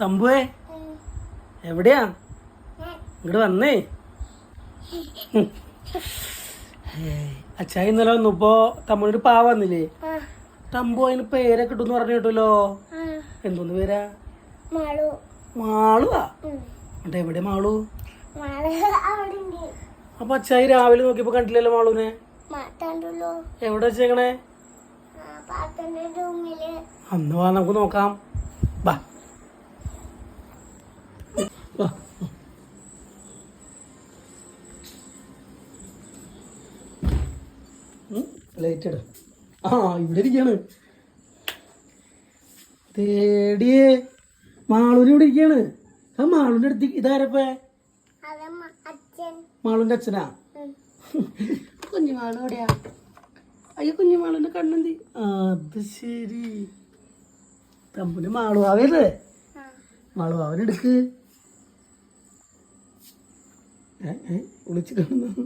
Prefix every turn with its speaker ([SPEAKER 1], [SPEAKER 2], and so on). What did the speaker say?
[SPEAKER 1] തമ്പുവേ എവിടെയാ? ഇങ്ങോട്ട് വന്നേ. അച്ഛാ ഇന്നലെ വന്നപ്പോ തമ്മിലൊരു പാവ വന്നില്ലേ? തമ്പു അതിന് പേരൊക്കെ ഇട്ടെന്ന് പറഞ്ഞു കേട്ടല്ലോ എന്തോന്ന് പേരാ?
[SPEAKER 2] മാളു.
[SPEAKER 1] മാളുവാ? എന്നിട്ട് എവിടെ മാളു? അപ്പൊ അച്ഛായി രാവിലെ നോക്കിയപ്പോ കണ്ടില്ലല്ലോ മാളുവിനെ. എവിടെ വെച്ചേക്കണേ അന്ന് വാ നമുക്ക് നോക്കാം. ലൈറ്റ് ഇട. ആ ഇവിടെ ഇരിക്കാണ് തേടിയേ മാളൂര് ഇവിടെ ഇരിക്കാണ് ആ മാളൂന്റെ അടുത്ത് ഇതാരപ്പേ? മാളൂന്റെ അച്ഛനാ? കുഞ്ഞു മാളു എവിടെയാ? അയ്യോ കുഞ്ഞു മാളുന്റെ കണ്ണെന്തി? അത് ശരി. തമ്പിന് മാളുവാവല്ലേ മാളുവാവനെടുക്ക്. ഏ ഏ വിളിച്ചു കാണുന്നു